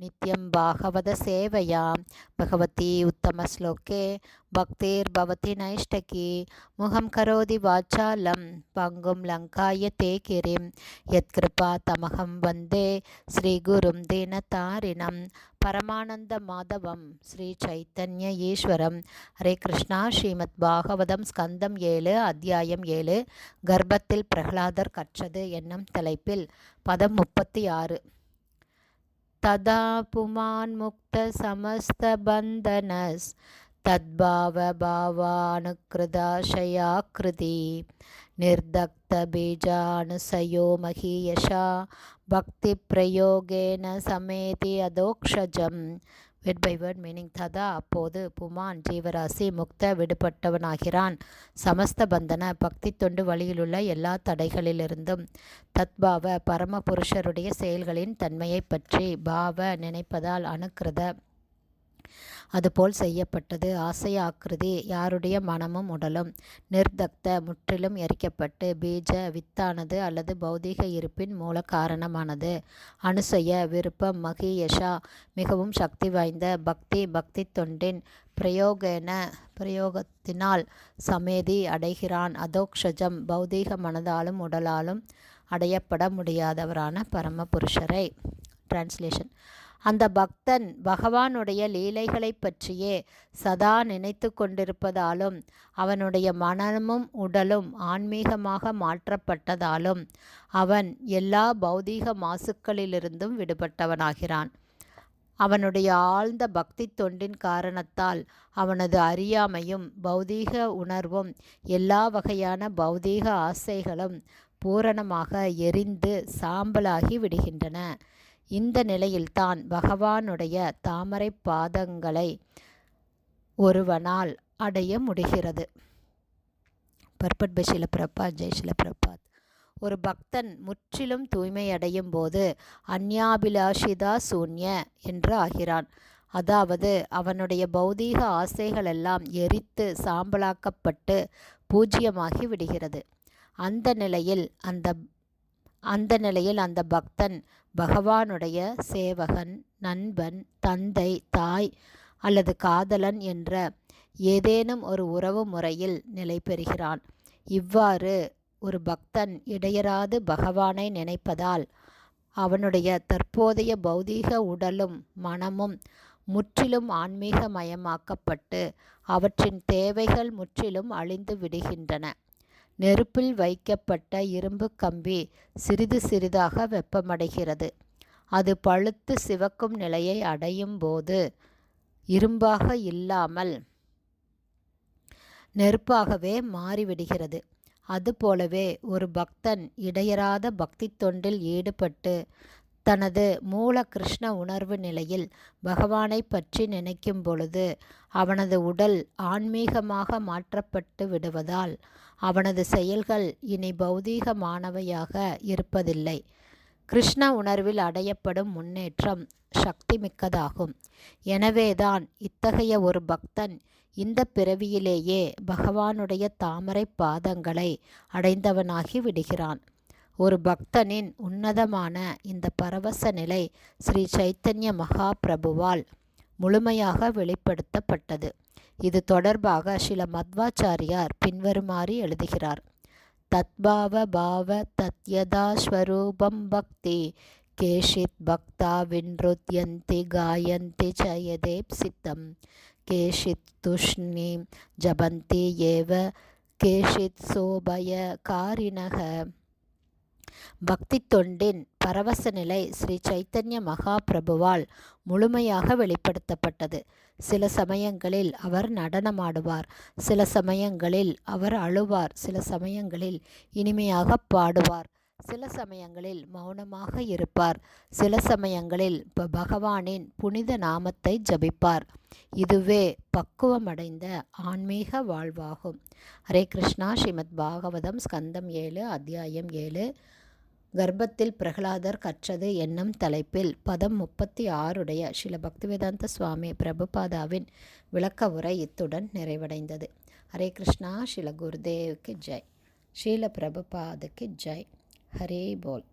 நித்யம் பாகவத भगवती பகவதி உத்தமஸ்லோகே नैष्टकी। நைஷ்டகி முகம் கரோதி வாச்சாலம் பங்கும் லங்காய தே கிரிம் யத்கிருபா தமகம் வந்தே ஸ்ரீகுரும் தீனதாரிணம் பரமானந்த மாதவம் ஸ்ரீ சைத்தன்ய ஈஸ்வரம் ஹரே கிருஷ்ணா ஸ்ரீமத் பாகவதம் ஸ்கந்தம் ஏழு அத்தியாயம் ஏழு கர்ப்பத்தில் பிரகலாதர் கற்றது என்னும் தலைப்பில் பதம் முப்பத்தி ஆறு तदा पुमान्मुक्तसमस्तबन्धनस् तद्भावभावानुकृदाशयाकृति निर्दग्धबीजानुसयो महीयशा भक्तिप्रयोगेन समेति अदोक्षजम् வேர்ட் பை வேர்ட் மீனிங் ததா அப்போது புமான் ஜீவராசி முக்த விடுபட்டவனாகிறான். சமஸ்த பந்தன பக்தி தொண்டு வழியிலுள்ள எல்லா தடைகளிலிருந்தும் தத்பாவ பரமபுருஷருடைய செயல்களின் தன்மையை பற்றி பாவ நினைப்பதால் அணுக்கிருத அதுபோல் செய்யப்பட்டது. ஆசை ஆக்கிருதி யாருடைய மனமும் உடலும். நிர்தக்த முற்றிலும் எரிக்கப்பட்டு பீஜ வித்தானது அல்லது பௌதீக இருப்பின் மூல காரணமானது. அனுசய விருப்பம் மகியஷா மிகவும் சக்தி வாய்ந்த பக்தி பக்தி தொண்டின் பிரயோகன பிரயோகத்தினால் சமேதி அடைகிறான். அதோக்ஷஜம் பௌதீக மனதாலும் உடலாலும் அடையப்பட முடியாதவரான பரமபுருஷரை. டிரான்ஸ்லேஷன் அந்த பக்தன் பகவானுடைய லீலைகளை பற்றியே சதா நினைத்து கொண்டிருப்பதாலும் அவனுடைய மனமும் உடலும் ஆன்மீகமாக மாற்றப்பட்டதாலும் அவன் எல்லா பௌதீக மாசுக்களிலிருந்தும் விடுபட்டவனாகிறான். அவனுடைய ஆழ்ந்த பக்தி தொண்டின் காரணத்தால் அவனது அறியாமையும் பௌதீக உணர்வும் எல்லா வகையான பௌதீக ஆசைகளும் பூரணமாக எரிந்து சாம்பலாகி விடுகின்றன. இந்த நிலையில்தான் பகவானுடைய தாமரை பாதங்களை ஒருவனால் அடைய முடிகிறது. பர்பட் பஷில பிரபாத் ஜெய்ஷில பிரபாத் ஒரு பக்தன் முற்றிலும் தூய்மை அடையும் போது அந்யாபிலாஷிதா சூன்ய என்று ஆகிறான். அதாவது அவனுடைய பௌதீக ஆசைகளெல்லாம் எரித்து சாம்பலாக்கப்பட்டு பூஜ்யமாகி விடுகிறது. அந்த நிலையில் அந்த அந்த நிலையில் அந்த பக்தன் பகவானுடைய சேவகன் நண்பன் தந்தை தாய் அல்லது காதலன் என்ற ஏதேனும் ஒரு உறவு முறையில் நிலை பெறுகிறான். இவ்வாறு ஒரு பக்தன் இடையராது பகவானை நினைப்பதால் அவனுடைய தற்போதைய பௌதீக உடலும் மனமும் முற்றிலும் ஆன்மீகமயமாக்கப்பட்டு அவற்றின் தேவைகள் முற்றிலும் அழிந்து விடுகின்றன. நெருப்பில் வைக்கப்பட்ட இரும்பு கம்பி சிறிது சிறிதாக வெப்பமடைகிறது. அது பழுத்து சிவக்கும் நிலையை அடையும் போது இரும்பாக இல்லாமல் நெருப்பாகவே மாறிவிடுகிறது. அதுபோலவே ஒரு பக்தன் இடையராத பக்தி தொண்டில் ஈடுபட்டு தனது மூல கிருஷ்ண உணர்வு நிலையில் பகவானை பற்றி நினைக்கும் பொழுது அவனது உடல் ஆன்மீகமாக மாற்றப்பட்டு விடுவதால் அவனது செயல்கள் இனி பௌதீகமானவையாக இருப்பதில்லை. கிருஷ்ண உணர்வில் அடையப்படும் முன்னேற்றம் சக்தி மிக்கதாகும் எனவேதான் இத்தகைய ஒரு பக்தன் இந்த பிறவியிலேயே பகவானுடைய தாமரை பாதங்களை அடைந்தவனாகி விடுகிறான். ஒரு பக்தனின் உன்னதமான இந்த பரவச நிலை ஸ்ரீ சைத்தன்ய மகாபிரபுவால் முழுமையாக வெளிப்படுத்தப்பட்டது. இது தொடர்பாக சில மத்வாச்சாரியார் பின்வருமாறு எழுதுகிறார். தத்பாவ பாவ தத்யதா ஸ்வரூபம் பக்தி கேஷித் பக்தா வின்ருத்யந்தி காயந்தி சயதேப் சித்தம். கேஷித் துஷ்ணி ஜபந்தி ஏவ கேஷித் சோபய காரிணக. பக்தி தொண்டின் பரவச நிலை ஸ்ரீ சைத்தன்ய மகாபிரபுவால் முழுமையாக வெளிப்படுத்தப்பட்டது. சில சமயங்களில் அவர் நடனமாடுவார் சில சமயங்களில் அவர் அழுவார் சில சமயங்களில் இனிமையாக பாடுவார் சில சமயங்களில் மௌனமாக இருப்பார் சில சமயங்களில் பகவானின் புனித நாமத்தை ஜபிப்பார். இதுவே பக்குவமடைந்த ஆன்மீக வாழ்வாகும். ஹரே கிருஷ்ணா ஸ்ரீமத் பாகவதம் ஸ்கந்தம் ஏழு அத்தியாயம் ஏழு. கர்ப்பத்தில் பிரகலாதர் கற்றது என்னும் தலைப்பில் பதம் முப்பத்தி ஆறுடைய ஸ்ரீல பக்திவேதாந்த சுவாமி பிரபுபாதாவின் விளக்க உரை இத்துடன் நிறைவடைந்தது. ஹரே கிருஷ்ணா ஸ்ரீல குருதேவுக்கு ஜெய். ஸ்ரீல பிரபுபாதுக்கு ஜெய். ஹரே போல்.